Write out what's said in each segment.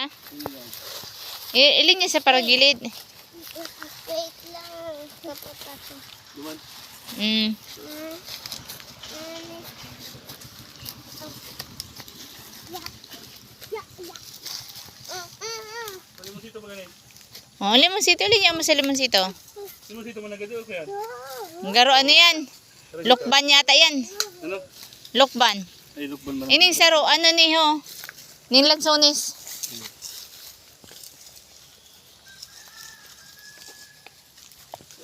Ha? I ilin niya sa paragilid. Wait lang. Ko. Duman. Mm. Oh. Na. Oh, limonsito. Ilin niya mo sa limonsito. Limusito mo na gado yan. Oh. Garo ano yan? Lokban yata yan. Ano? Lokban. Ay, lukban man. Ining saro, ano ni ho? Ning lansones.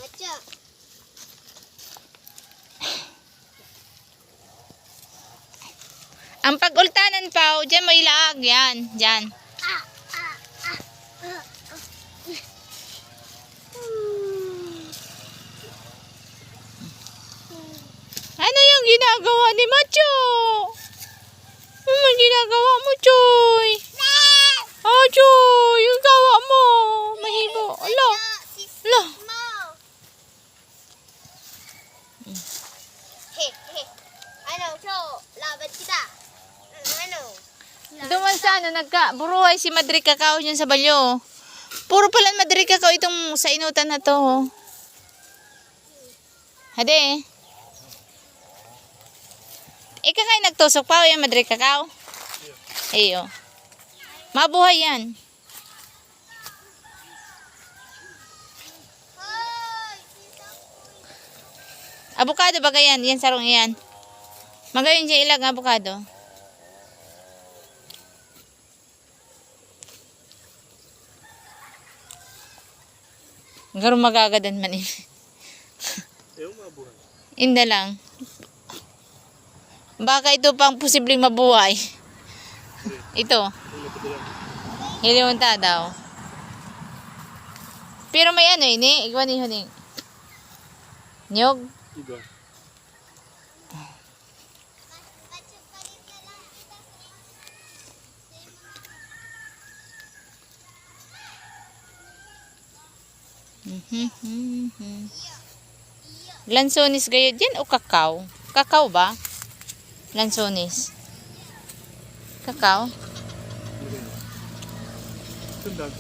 Macho. Ang pag-ultanan pa, dyan mo ilaag. Yan, dyan. Ah, ah, ah, ah, ah. Hmm. Ano yung ginagawa ni Macho? Ano ginagawa mo, Choy? Oh, Choy, yung gawa mo. Mahibo. Ala. mo. He, he. Ano, so, laban kita. Duman sa ano, nagka, si Madre Kakao dyan sa balyo. Puro pala Madre Kakao itong sa inutan na to. Hade. Ika kayo nagtusok pa o yan Madre Kakao? Iyo. Mabuhay yan. Abukado ba yan? Yan sarong yan. Magayon dyan ilag abukado. Garo magagadan man ini. Ayaw mabuhay. Inda lang. Baka ito pang posibleng mabuhay. Ito. Hilimunta daw. Pero may ano ini, igwan ni huning. Nyog. Iba. Mhm. Lansonis gayod yan o kakao? Kakao ba? Lansonis. Kakao? Sundag.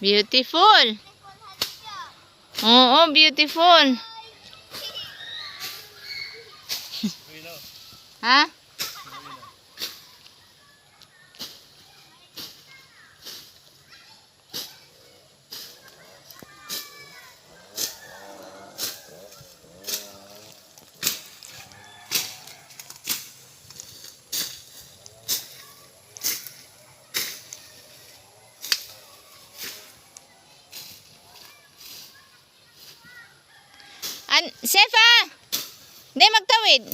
Beautiful. Oo, beautiful. Ha? An Sefa! Hindi magtawid.